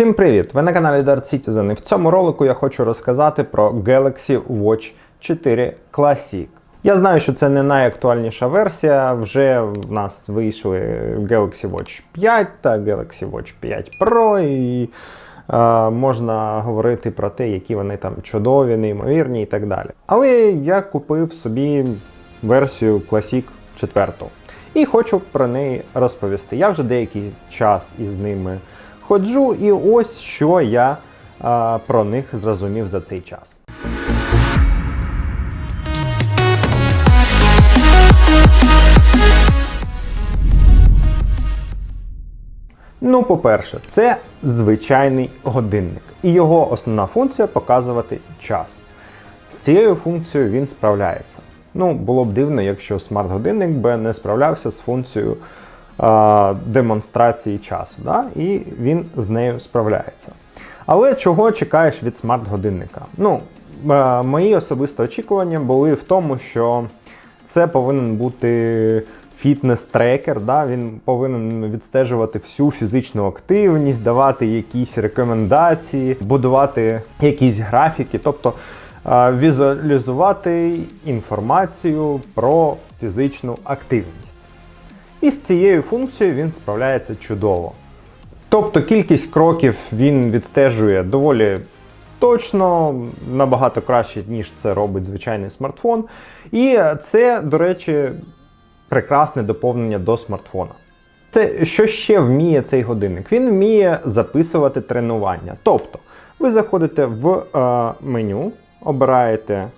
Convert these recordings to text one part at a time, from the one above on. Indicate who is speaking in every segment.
Speaker 1: Всім привіт! Ви на каналі Dart Citizen і в цьому ролику я хочу розказати про Galaxy Watch 4 Classic. Я знаю, що це не найактуальніша версія. Вже в нас вийшли Galaxy Watch 5 та Galaxy Watch 5 Pro, і е, можна говорити про те, які вони там чудові, неймовірні і так далі. Але я купив собі версію Classic 4 і хочу про неї розповісти. Я вже деякий час із ними ходжу, і ось що я а, про них зрозумів за цей час. Ну, по-перше, це звичайний годинник, і його основна функція показувати час. З цією функцією він справляється. Ну, було б дивно, якщо смарт-годинник би не справлявся з функцією демонстрації часу, да? і він з нею справляється. Але чого чекаєш від смарт-годинника? Ну, е, мої особисті очікування були в тому, що це повинен бути фітнес-трекер, да? він повинен відстежувати всю фізичну активність, давати якісь рекомендації, будувати якісь графіки, тобто е, візуалізувати інформацію про фізичну активність. І з цією функцією він справляється чудово. Тобто кількість кроків він відстежує доволі точно, набагато краще, ніж це робить звичайний смартфон. І це, до речі, прекрасне доповнення до смартфона. Це що ще вміє цей годинник? Він вміє записувати тренування. Тобто, ви заходите в е, меню, обираєте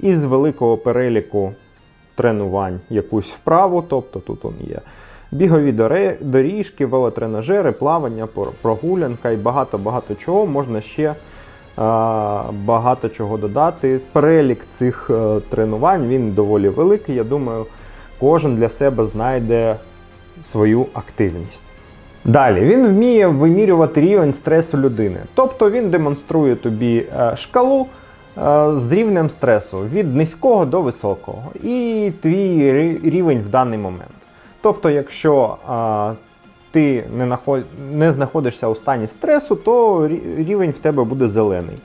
Speaker 1: із великого переліку тренувань якусь вправу, тобто тут он є бігові доріжки, велотренажери, плавання, прогулянка і багато-багато чого можна ще багато чого додати. Перелік цих е, тренувань він доволі великий. Я думаю, кожен для себе знайде свою активність. Далі він вміє вимірювати рівень стресу людини. Тобто він демонструє тобі е, шкалу з рівнем стресу від низького до високого, і твій рівень в даний момент. Тобто, якщо а, ти не, наход... не знаходишся у стані стресу, то рівень в тебе буде зелений.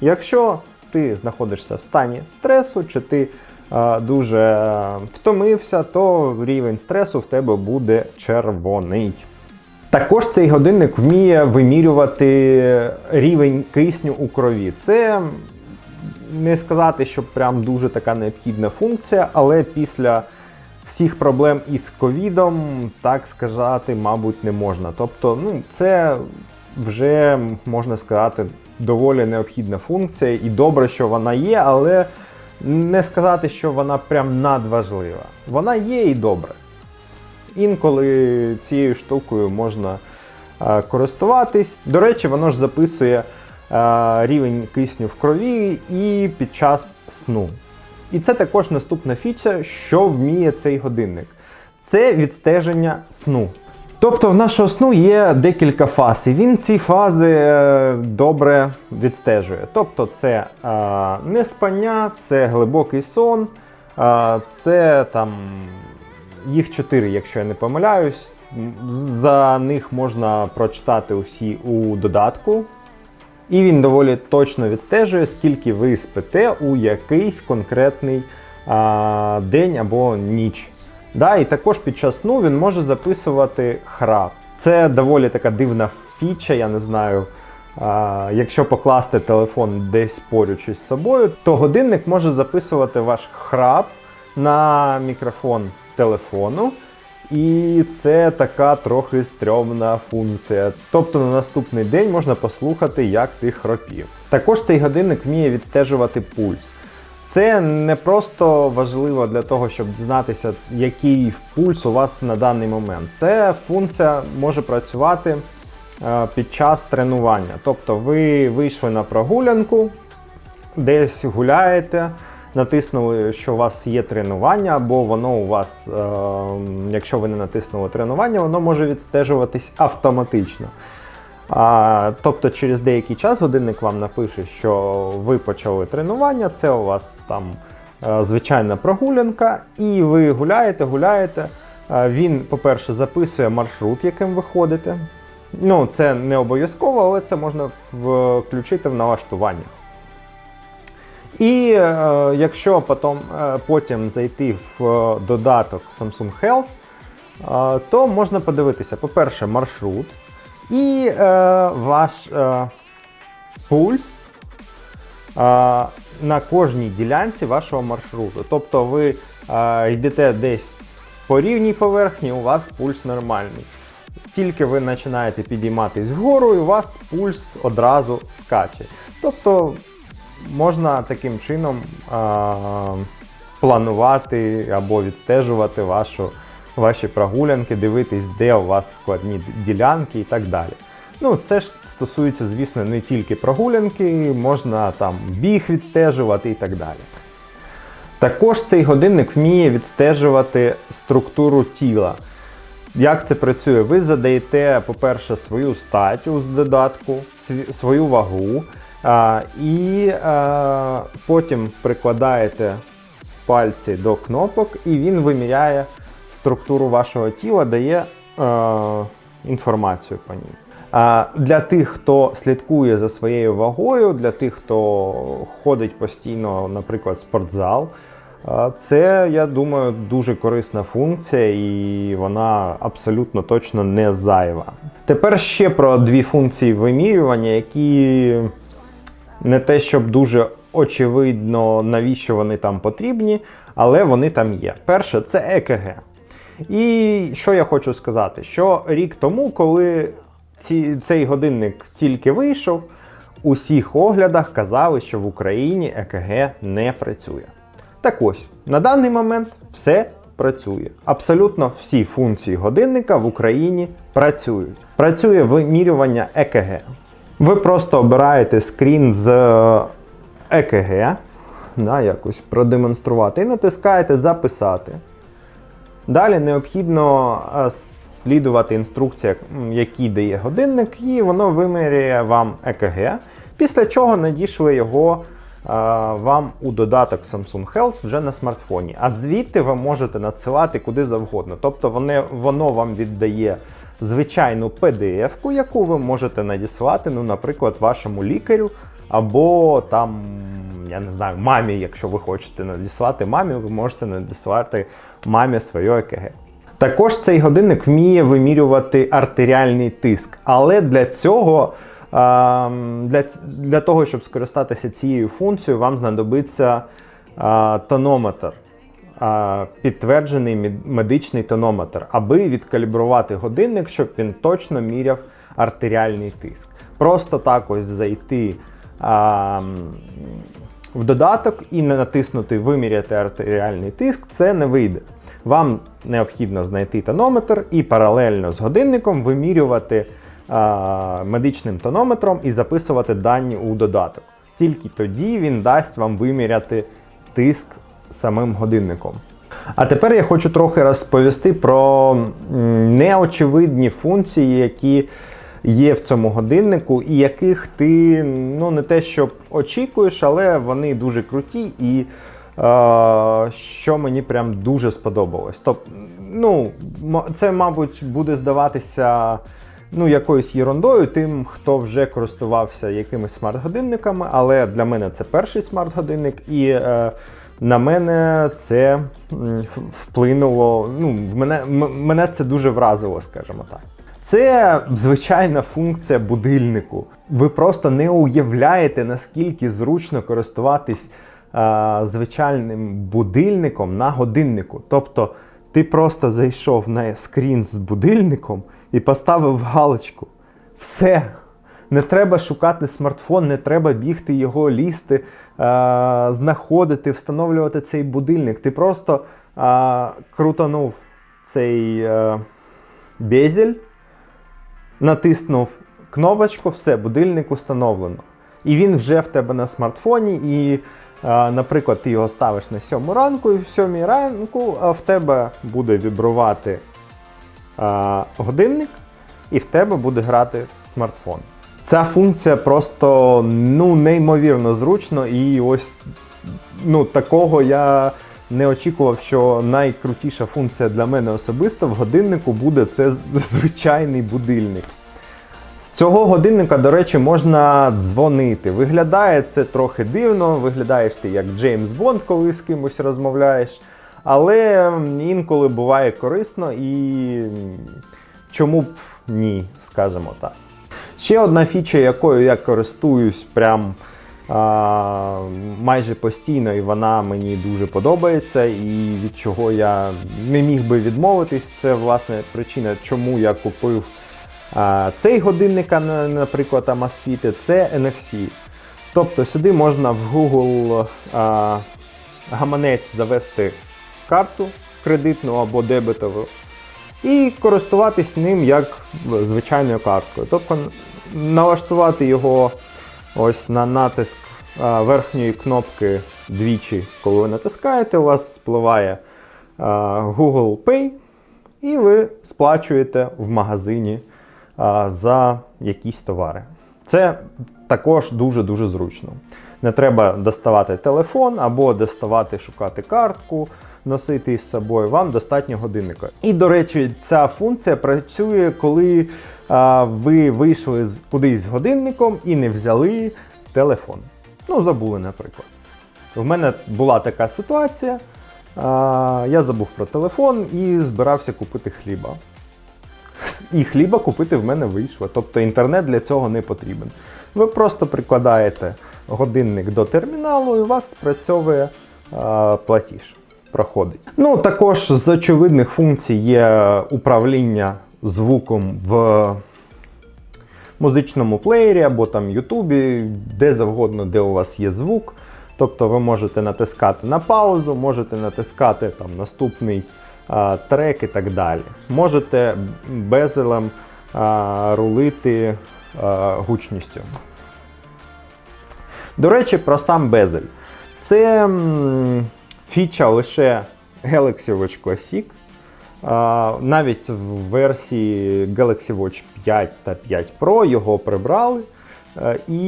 Speaker 1: Якщо ти знаходишся в стані стресу, чи ти а, дуже втомився, то рівень стресу в тебе буде червоний. Також цей годинник вміє вимірювати рівень кисню у крові. Це не сказати, що прям дуже така необхідна функція, але після всіх проблем із ковідом, так сказати, мабуть, не можна. Тобто, ну, це вже можна сказати доволі необхідна функція, і добре, що вона є, але не сказати, що вона прям надважлива. Вона є і добре. Інколи цією штукою можна е, користуватись. До речі, воно ж записує рівень кисню в крові і під час сну. І це також наступна фіча, що вміє цей годинник. Це відстеження сну. Тобто в нашого сну є декілька фаз, і він ці фази е, добре відстежує. Тобто це е, неспання, це глибокий сон, е, це там їх чотири, якщо я не помиляюсь. За них можна прочитати усі у додатку. І він доволі точно відстежує, скільки ви спите у якийсь конкретний а, день або ніч. Да, і також під час сну він може записувати храп. Це доволі така дивна фіча, я не знаю. А, якщо покласти телефон десь поруч із собою, то годинник може записувати ваш храп на мікрофон телефону. І це така трохи стрьомна функція. Тобто на наступний день можна послухати, як ти хропів. Також цей годинник вміє відстежувати пульс. Це не просто важливо для того, щоб дізнатися, який пульс у вас на даний момент. Це функція може працювати е, під час тренування. Тобто ви вийшли на прогулянку, десь гуляєте, натиснули, що у вас є тренування, або воно у вас, е, якщо ви не натиснули тренування, воно може відстежуватись автоматично. А, тобто через деякий час годинник вам напише, що ви почали тренування, це у вас там е, звичайна прогулянка, і ви гуляєте, гуляєте. Е, Він, по-перше, записує маршрут, яким ви ходите. Ну, це не обов'язково, але це можна включити в налаштування. І е, якщо потім, е, потім зайти в е, додаток Samsung Health, е, то можна подивитися, по-перше, маршрут і е, ваш е, пульс е, на кожній ділянці вашого маршруту. Тобто ви е, йдете десь по рівній поверхні, у вас пульс нормальний. Тільки ви починаєте підійматись вгору, і у вас пульс одразу скаче. Тобто можна таким чином а, планувати або відстежувати вашу, ваші прогулянки, дивитись, де у вас складні ділянки і так далі. Ну, це ж стосується, звісно, не тільки прогулянки, можна там біг відстежувати і так далі. Також цей годинник вміє відстежувати структуру тіла. Як це працює? Ви задаєте, по-перше, свою статтю з додатку, свою вагу, і а, потім прикладаєте пальці до кнопок, і він виміряє структуру вашого тіла, дає а, інформацію по ній. Для тих, хто слідкує за своєю вагою, для тих, хто ходить постійно, наприклад, в спортзал. Це, я думаю, дуже корисна функція, і вона абсолютно точно не зайва. Тепер ще про дві функції вимірювання, які не те, щоб дуже очевидно, навіщо вони там потрібні, але вони там є. Перше, це ЕКГ. І що я хочу сказати? Що рік тому, коли ці, цей годинник тільки вийшов, у всіх оглядах казали, що в Україні ЕКГ не працює. Так ось, на даний момент все працює. Абсолютно всі функції годинника в Україні працюють. Працює вимірювання ЕКГ. Ви просто обираєте скрін з ЕКГ, да, якось продемонструвати, і натискаєте Записати. Далі необхідно е, слідувати інструкція, які дає годинник, і воно вимірює вам ЕКГ, після чого надійшли його вам у додаток Samsung Health вже на смартфоні. А звідти ви можете надсилати куди завгодно. Тобто воно вам віддає звичайну PDF-ку, яку ви можете надіслати, ну, наприклад, вашому лікарю, або там, я не знаю, мамі, якщо ви хочете надіслати мамі, ви можете надіслати мамі своє ЕКГ. Також цей годинник вміє вимірювати артеріальний тиск, але для цього для для того, щоб скористатися цією функцією, вам знадобиться тонометр, підтверджений медичний тонометр, аби відкалібрувати годинник, щоб він точно міряв артеріальний тиск. Просто так ось зайти а, в додаток і не натиснути Виміряти артеріальний тиск, це не вийде. Вам необхідно знайти тонометр і паралельно з годинником вимірювати медичним тонометром і записувати дані у додаток. Тільки тоді він дасть вам виміряти тиск самим годинником. А тепер я хочу трохи розповісти про неочевидні функції, які є в цьому годиннику, і яких ти ну, не те, що очікуєш, але вони дуже круті і що мені прям дуже сподобалось. Тобто, ну, це, мабуть, буде здаватися ну, якоюсь єрондою тим, хто вже користувався якимись смарт-годинниками, але для мене це перший смарт-годинник, і е, на мене це вплинуло. Ну, в мене, мене це дуже вразило, скажімо так. Це звичайна функція будильнику. Ви просто не уявляєте, наскільки зручно користуватись е, звичайним будильником на годиннику. Тобто ти просто зайшов на скрін з будильником і поставив галочку. Все. Не треба шукати смартфон, не треба бігти його, лізти, знаходити, встановлювати цей будильник. Ти просто е, крутанув цей е, безель, натиснув кнопочку, все, будильник установлено. І він вже в тебе на смартфоні. і Наприклад, ти його ставиш на 7 ранку, і в 7 ранку в тебе буде вібрувати годинник, і в тебе буде грати смартфон. Ця функція просто ну, неймовірно зручно, і ось ну, такого я не очікував, що найкрутіша функція для мене особисто в годиннику буде це звичайний будильник. З цього годинника, до речі, можна дзвонити. Виглядає це трохи дивно, виглядаєш ти як Джеймс Бонд, коли з кимось розмовляєш. Але інколи буває корисно і чому б ні, скажімо так. Ще одна фіча, якою я користуюсь прям а, майже постійно, і вона мені дуже подобається, і від чого я не міг би відмовитись. Це власне причина, чому я купив а, цей годинник, наприклад, Amazfit, це NFC. Тобто сюди можна в Google а, гаманець завести карту кредитну або дебетову і користуватись ним як звичайною карткою. Тобто налаштувати його ось на натиск а, верхньої кнопки двічі, коли ви натискаєте, у вас спливає а, Google Pay, і ви сплачуєте в магазині а, за якісь товари. Це також дуже-дуже зручно. Не треба доставати телефон або доставати, шукати картку, носити із собою. Вам достатньо годинника. І, до речі, ця функція працює, коли ви вийшли кудись з годинником і не взяли телефон. Ну, забули, наприклад. В мене була така ситуація. Я забув про телефон і збирався купити хліба. І хліба купити в мене вийшло. Тобто інтернет для цього не потрібен. Ви просто прикладаєте годинник до терміналу і у вас спрацьовує платіж. Проходить. Ну, також з очевидних функцій є управління звуком в музичному плеєрі або там Ютубі, де завгодно, де у вас є звук. Тобто ви можете натискати на паузу, можете натискати там наступний а, трек і так далі. Можете безелем а, рулити а, гучністю. До речі, про сам безель. Це м, фіча лише Galaxy Watch Classic. Навіть в версії Galaxy Watch 5 та 5 Pro його прибрали. Е, І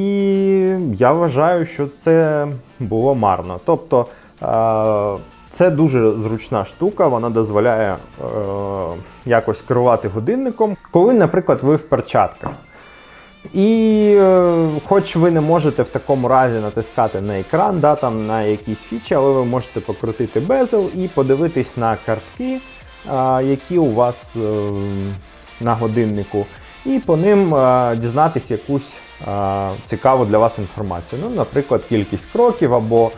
Speaker 1: я вважаю, що це було марно. Тобто е, це дуже зручна штука, вона дозволяє е, якось керувати годинником, коли, наприклад, ви в перчатках. І хоч ви не можете в такому разі натискати на екран, да, там, на якісь фічі, але ви можете покрутити безел і подивитись на картки, які у вас е, на годиннику, і по ним е, дізнатись якусь е, цікаву для вас інформацію. Ну, наприклад, кількість кроків, або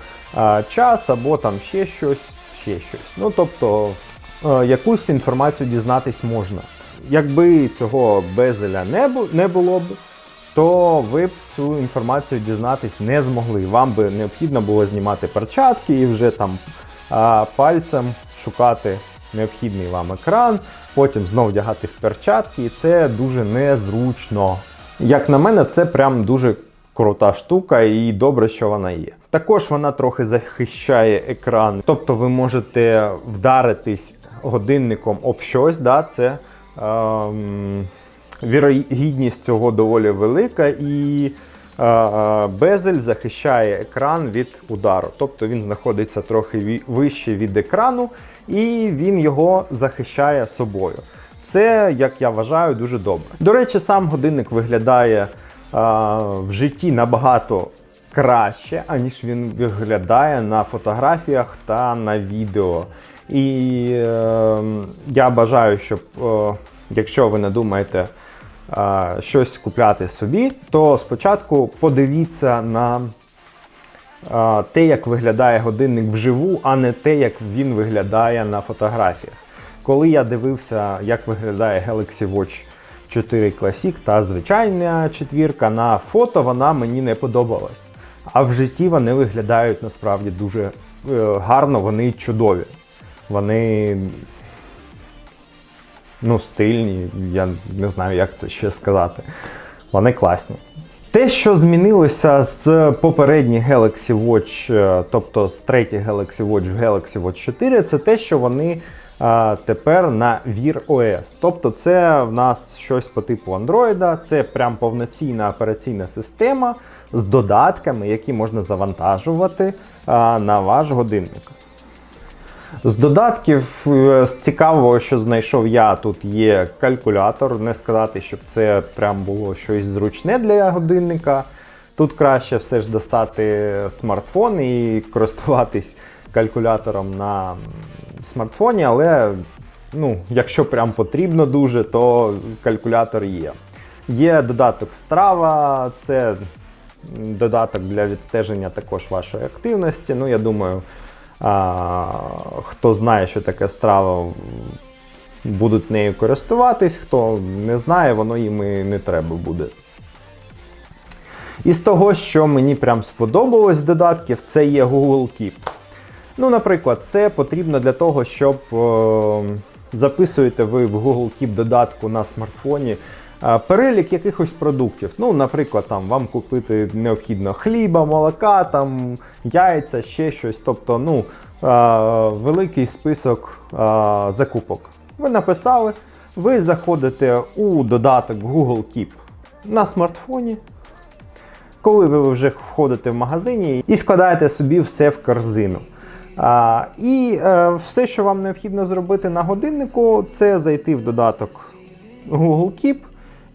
Speaker 1: час, або там ще щось, ще щось. Ну, тобто якусь інформацію дізнатись можна. Якби цього безеля не, було б, то ви б цю інформацію дізнатись не змогли. Вам би необхідно було знімати перчатки і вже там пальцем шукати необхідний вам екран, потім знов вдягати в перчатки, і це дуже незручно. Як на мене, це прям дуже крута штука, і добре, що вона є. Також вона трохи захищає екран, тобто ви можете вдаритись годинником об щось, да, це. Ем, Вірогідність цього доволі велика, і безель захищає екран від удару. Тобто він знаходиться трохи вище від екрану, і він його захищає собою. Це, як я вважаю, дуже добре. До речі, сам годинник виглядає е, в житті набагато краще, аніж він виглядає на фотографіях та на відео. І е, я бажаю, щоб е, якщо ви не думаєте е, щось купляти собі, то спочатку подивіться на е, те, як виглядає годинник вживу, а не те, як він виглядає на фотографіях. Коли я дивився, як виглядає Galaxy Watch 4 Classic та звичайна четвірка на фото, вона мені не подобалась. А в житті вони виглядають насправді дуже е, гарно, вони чудові. Вони ну, стильні, я не знаю, як це ще сказати. Вони класні. Те, що змінилося з попередніх Galaxy Watch, е, тобто з третіх Galaxy Watch в Galaxy Watch 4, це те, що вони а, тепер на Wear OS. Тобто це в нас щось по типу Android, це прям повноцінна операційна система з додатками, які можна завантажувати а, на ваш годинник. З додатків е, з цікавого, що знайшов я, тут є калькулятор. Не сказати, щоб це прям було щось зручне для годинника. Тут краще все ж достати смартфон і користуватись калькулятором на смартфоні, але ну, якщо прям потрібно дуже, то калькулятор є. Є додаток страва, це додаток для відстеження також вашої активності. Ну, я думаю, а, хто знає, що таке страва, будуть нею користуватись, хто не знає, воно їм і не треба буде. Із того, що мені прям сподобалось з додатків, це є Google Keep. Ну, наприклад, це потрібно для того, щоб е, записуєте ви в Google Keep додатку на смартфоні перелік якихось продуктів. Ну, наприклад, там вам купити необхідно хліба, молока, там яйця, ще щось. Тобто, ну, великий список закупок. Ви написали, ви заходите у додаток Google Keep на смартфоні. Коли ви вже входите в магазині і складаєте собі все в корзину. А, І е, все, що вам необхідно зробити на годиннику, це зайти в додаток Google Keep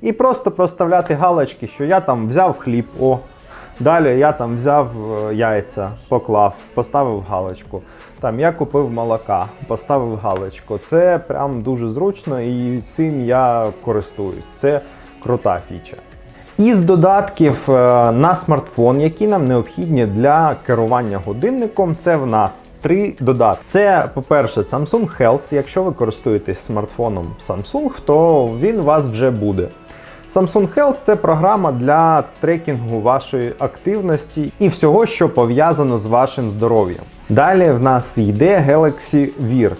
Speaker 1: і просто проставляти галочки, що я там взяв хліб, о, далі я там взяв е, яйця, поклав, поставив галочку. Там я купив молока, поставив галочку. Це прям дуже зручно і цим я користуюсь. Це крута фіча. Із додатків е, на смартфон, які нам необхідні для керування годинником, це в нас три додатки. Це, по-перше, Samsung Health. Якщо ви користуєтесь смартфоном Samsung, то він у вас вже буде. Samsung Health це програма для трекінгу вашої активності і всього, що пов'язано з вашим здоров'ям. Далі в нас йде Galaxy Wear.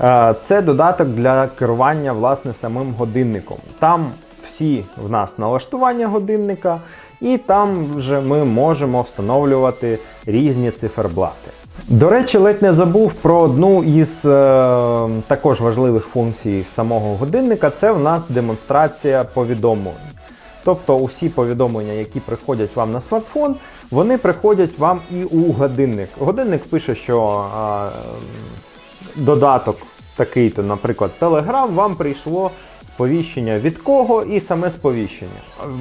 Speaker 1: Е, Це додаток для керування власне самим годинником. Там всі в нас налаштування годинника, і там вже ми можемо встановлювати різні циферблати. До речі, ледь не забув про одну із е, також важливих функцій самого годинника це в нас демонстрація повідомлень. Тобто усі повідомлення, які приходять вам на смартфон, вони приходять вам і у годинник. Годинник пише, що е, додаток такий-то, наприклад, Telegram, вам прийшло сповіщення від кого і саме сповіщення.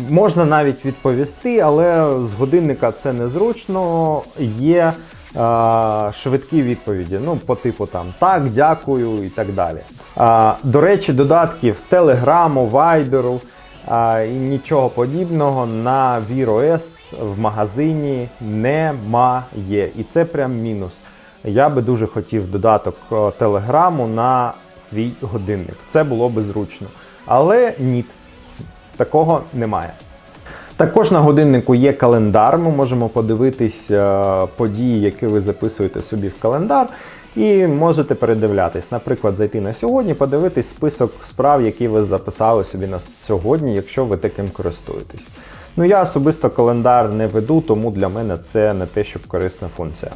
Speaker 1: Можна навіть відповісти, але з годинника це незручно. Є е, швидкі відповіді, ну, по типу там так, дякую і так далі. Е, до речі, додатків Телеграму, Вайберу. А, і нічого подібного на Wear OS в магазині немає. І це прям мінус. Я би дуже хотів додаток е, Телеграму на свій годинник. Це було би зручно. Але ні, такого немає. Також на годиннику є календар. Ми можемо подивитись е, події, які ви записуєте собі в календар, і можете передивлятись. Наприклад, зайти на сьогодні, подивитись список справ, які ви записали собі на сьогодні, якщо ви таким користуєтесь. Ну я особисто календар не веду, тому для мене це не те, щоб корисна функція.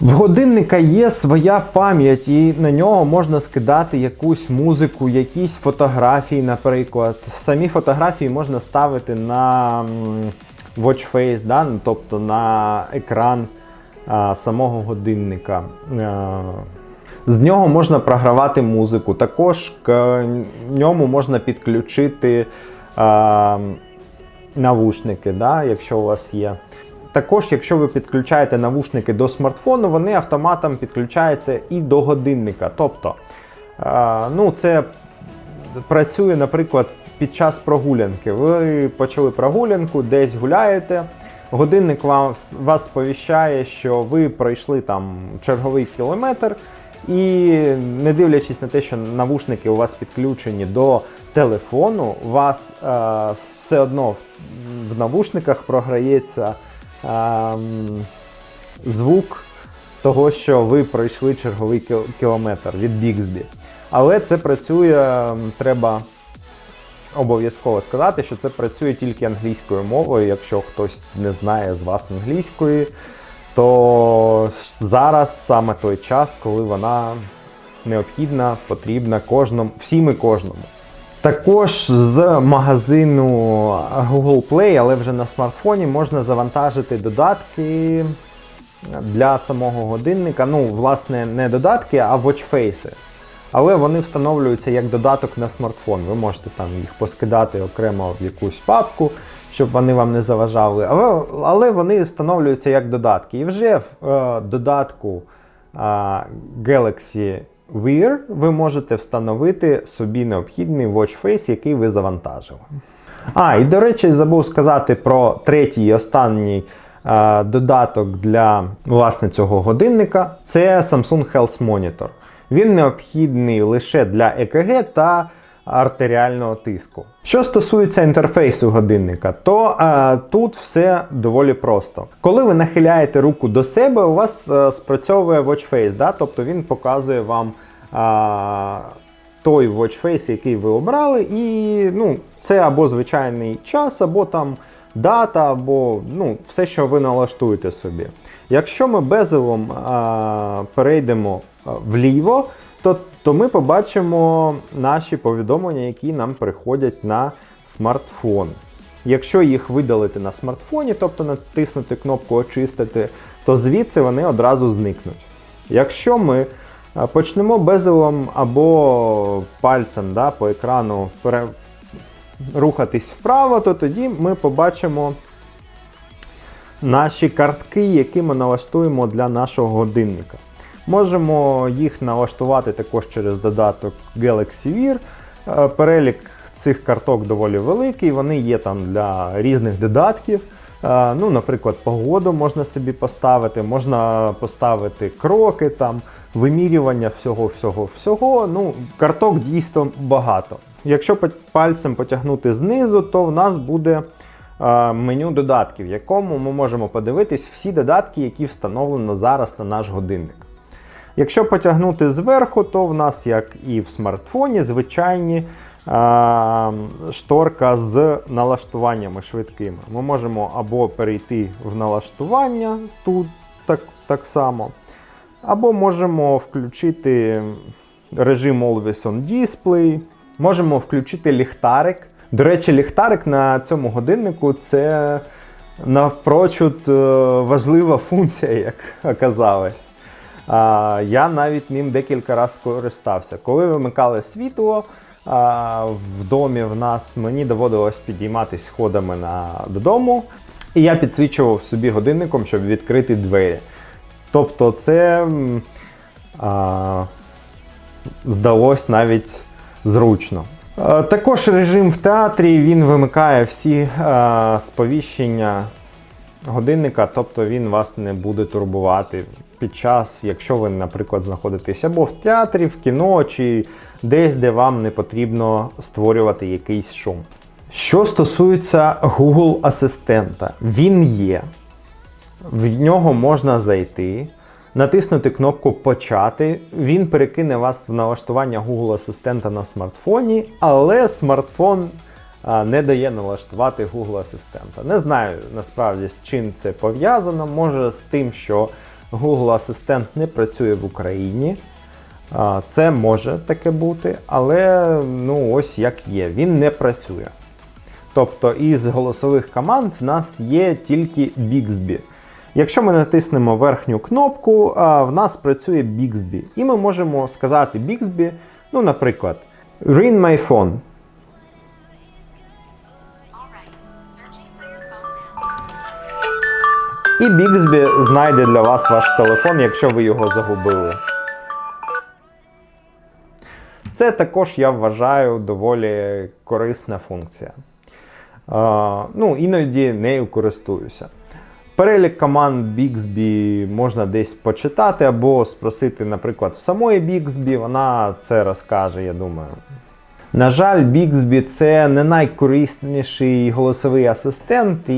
Speaker 1: В годинника є своя пам'ять, і на нього можна скидати якусь музику, якісь фотографії, наприклад. Самі фотографії можна ставити на watch face, да? Ну, тобто на екран а, самого годинника. А, з нього можна програвати музику. Також к ньому можна підключити а, навушники, да? якщо у вас є. Також, якщо ви підключаєте навушники до смартфону, вони автоматом підключаються і до годинника. Тобто, ну, це працює, наприклад, під час прогулянки. Ви почали прогулянку, десь гуляєте. Годинник вас, вас сповіщає, що ви пройшли там черговий кілометр, і не дивлячись на те, що навушники у вас підключені до телефону, у вас е, все одно в, в навушниках програється звук того, що ви пройшли черговий кілометр від Біксбі. Але це працює, треба обов'язково сказати, що це працює тільки англійською мовою. Якщо хтось не знає з вас англійської, то зараз саме той час, коли вона необхідна, потрібна кожному, всім і кожному. Також з магазину Google Play, але вже на смартфоні, можна завантажити додатки для самого годинника. Ну, власне, не додатки, а watchface. Але вони встановлюються як додаток на смартфон. Ви можете там їх поскидати окремо в якусь папку, щоб вони вам не заважали. Але, але вони встановлюються як додатки. І вже в е, додатку е, Galaxy Wear ви можете встановити собі необхідний watch face, який ви завантажили. А, і до речі, забув сказати про третій і останній е, додаток для власне цього годинника. Це Samsung Health Monitor. Він необхідний лише для ЕКГ та артеріального тиску. Що стосується інтерфейсу годинника, то е, тут все доволі просто. Коли ви нахиляєте руку до себе, у вас е, спрацьовує watchface, да? тобто він показує вам е, той watchface, який ви обрали, і ну, це або звичайний час, або там дата, або ну, все, що ви налаштуєте собі. Якщо ми безелом а, перейдемо вліво, то, то ми побачимо наші повідомлення, які нам приходять на смартфон. Якщо їх видалити на смартфоні, тобто натиснути кнопку Очистити, то звідси вони одразу зникнуть. Якщо ми почнемо безелом або пальцем да, по екрану пере... рухатись вправо, то тоді ми побачимо наші картки, які ми налаштуємо для нашого годинника. Можемо їх налаштувати також через додаток Galaxy Wear. Е, Перелік цих карток доволі великий, вони є там для різних додатків. Е, Ну, Наприклад, погоду можна собі поставити, можна поставити кроки, там, вимірювання всього-всього-всього. Ну, Карток дійсно багато. Якщо пальцем потягнути знизу, то в нас буде е, меню додатків, в якому ми можемо подивитись всі додатки, які встановлено зараз на наш годинник. Якщо потягнути зверху, то в нас, як і в смартфоні, звичайні е, шторка з налаштуваннями швидкими. Ми можемо або перейти в налаштування тут так, так само, або можемо включити режим Always on Display, можемо включити ліхтарик. До речі, ліхтарик на цьому годиннику це навпрочуд е, важлива функція, як оказалось. А, Я навіть ним декілька разів скористався. Коли вимикали світло а, в домі в нас, мені доводилось підійматися сходами на, додому, і я підсвічував собі годинником, щоб відкрити двері. Тобто, це а, здалось навіть зручно. Також режим в театрі він вимикає всі е, сповіщення годинника, тобто він вас не буде турбувати під час, якщо ви, наприклад, знаходитесь або в театрі, в кіно, чи десь, де вам не потрібно створювати якийсь шум. Що стосується Google Асистента, він є. В нього можна зайти, натиснути кнопку Почати. Він перекине вас в налаштування Google Асистента на смартфоні, але смартфон не дає налаштувати Google Асистента. Не знаю насправді з чим це пов'язано. Може з тим, що Google Асистент не працює в Україні. Це може таке бути, але ну ось як є, він не працює. Тобто із голосових команд в нас є тільки Bixby. Якщо ми натиснемо верхню кнопку, в нас працює Bixby. І ми можемо сказати Bixby, ну, наприклад, Ring my phone. І Bixby знайде для вас ваш телефон, якщо ви його загубили. Це також, я вважаю, доволі корисна функція. А, ну, іноді нею користуюся. Перелік команд Bixby можна десь почитати або спросити, наприклад, в самої Bixby, вона це розкаже, я думаю. На жаль, Bixby це не найкорисніший голосовий асистент, і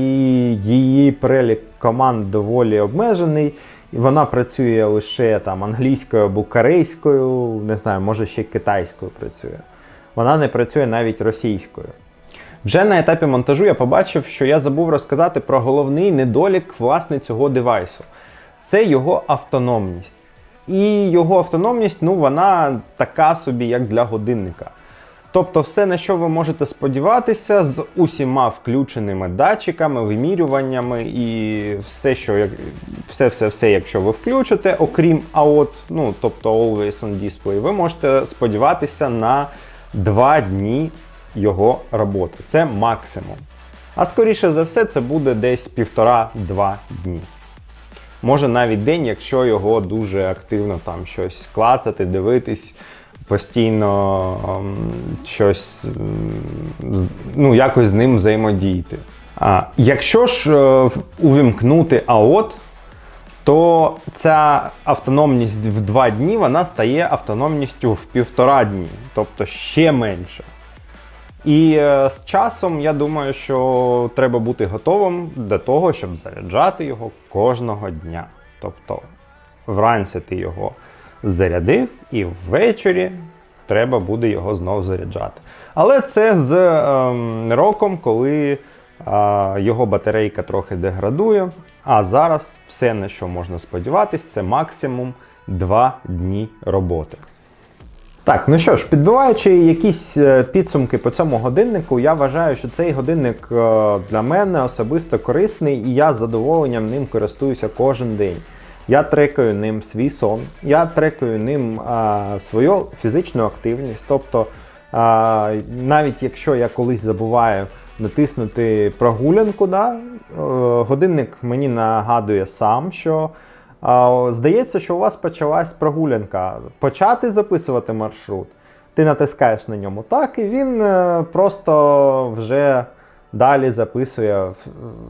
Speaker 1: її перелік команд доволі обмежений. Вона працює лише там англійською або корейською, не знаю, може ще китайською працює. Вона не працює навіть російською. Вже на етапі монтажу я побачив, що я забув розказати про головний недолік власне цього девайсу. Це його автономність. І його автономність, ну, вона така собі, як для годинника. Тобто, все, на що ви можете сподіватися, з усіма включеними датчиками, вимірюваннями і все, що все, все, все, якщо ви включите, окрім AOT, ну тобто Always on Display, ви можете сподіватися на 2 дні його роботи. Це максимум. А скоріше за все, це буде десь півтора-два дні. Може навіть день, якщо його дуже активно там щось клацати, дивитись, постійно ем, щось ну, якось з ним взаємодіяти. А, якщо ж е, увімкнути AOT, то ця автономність в два дні вона стає автономністю в півтора дні, тобто ще менше. І е, з часом я думаю, що треба бути готовим до того, щоб заряджати його кожного дня. Тобто вранці ти його зарядив, і ввечері треба буде його знову заряджати. Але це з ем, роком, коли е, його батарейка трохи деградує. А зараз все, на що можна сподіватись, це максимум 2 дні роботи. Так, ну що ж, підбиваючи якісь е, підсумки по цьому годиннику, я вважаю, що цей годинник е, для мене особисто корисний, і я з задоволенням ним користуюся кожен день. Я трекаю ним свій сон, я трекаю ним а, свою фізичну активність. Тобто, а, навіть якщо я колись забуваю натиснути прогулянку, да, е, годинник мені нагадує сам, що а, Здається, що у вас почалась прогулянка. Почати записувати маршрут. Ти натискаєш на ньому так, і він е, просто вже далі записує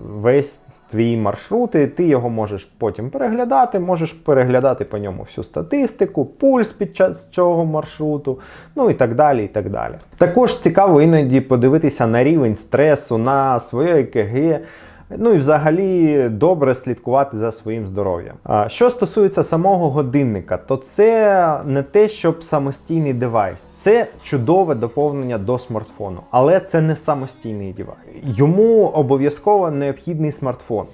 Speaker 1: весь твій маршрут, і ти його можеш потім переглядати, можеш переглядати по ньому всю статистику, пульс під час цього маршруту, ну і так далі. і так далі. Також цікаво іноді подивитися на рівень стресу, на своє ЕКГ. Ну і взагалі добре слідкувати за своїм здоров'ям. Що стосується самого годинника, то це не те, щоб самостійний девайс, це чудове доповнення до смартфону, але це не самостійний девайс. Йому обов'язково необхідний смартфон.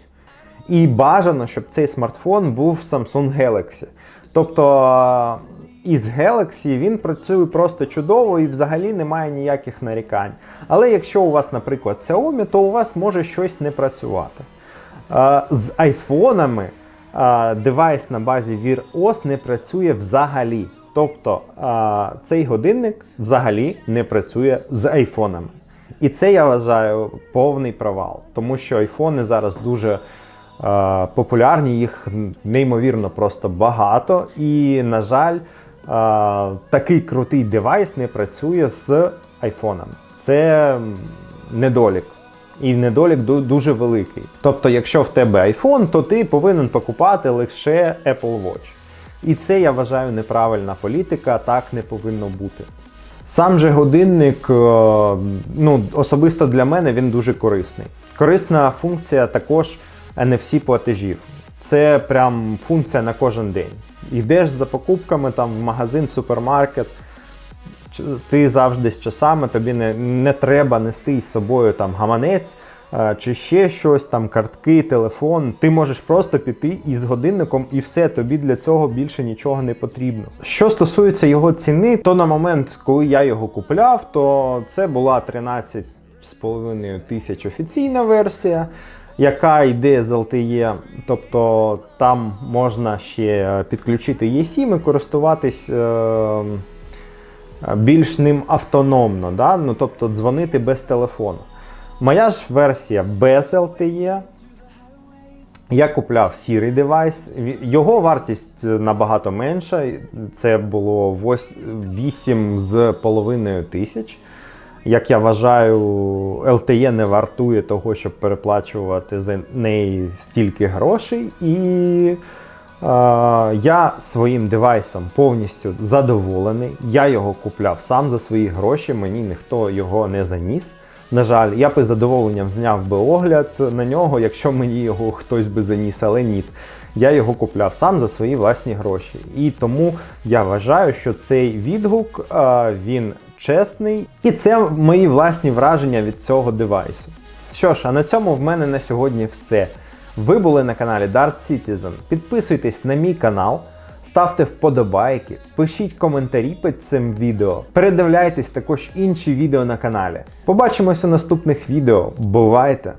Speaker 1: І бажано, щоб цей смартфон був Samsung Galaxy. Тобто із Galaxy він працює просто чудово і взагалі немає ніяких нарікань. Але якщо у вас, наприклад, Xiaomi, то у вас може щось не працювати. З айфонами девайс на базі Wear OS не працює взагалі. Тобто цей годинник взагалі не працює з айфонами. І це я вважаю повний провал, тому що айфони зараз дуже популярні, їх неймовірно просто багато. І, на жаль, такий крутий девайс не працює з айфонами. Це недолік. І недолік дуже великий. Тобто, якщо в тебе iPhone, то ти повинен покупати лише Apple Watch. І це я вважаю неправильна політика, так не повинно бути. Сам же годинник, е, ну, особисто для мене він дуже корисний. Корисна функція також NFC платежів. Це прям функція на кожен день. Йдеш за покупками там в магазин, в супермаркет. Ти завжди з часами, тобі не, не треба нести із собою там гаманець е, чи ще щось, там картки, телефон. Ти можеш просто піти із годинником, і все, тобі для цього більше нічого не потрібно. Що стосується його ціни, то на момент, коли я його купляв, то це була 13,5 тисяч офіційна версія. Яка йде з LTE, тобто там можна ще підключити eSIM і користуватись е, більш ним автономно, да? ну, тобто дзвонити без телефону. Моя ж версія без LTE. Я купляв сірий девайс. Його вартість набагато менша. Це було вось- 8 з половиною тисяч. Як я вважаю, LTE не вартує того, щоб переплачувати за неї стільки грошей. І е, я своїм девайсом повністю задоволений. Я його купляв сам за свої гроші, мені ніхто його не заніс. На жаль, я би з задоволенням зняв би огляд на нього, якщо мені його хтось би заніс, але ні. Я його купляв сам за свої власні гроші. І тому я вважаю, що цей відгук він чесний. І це мої власні враження від цього девайсу. Що ж, а на цьому в мене на сьогодні все. Ви були на каналі Dart Citizen. Підписуйтесь на мій канал, Ставте вподобайки, пишіть коментарі під цим відео, передивляйтесь також інші відео на каналі. Побачимось у наступних відео. Бувайте!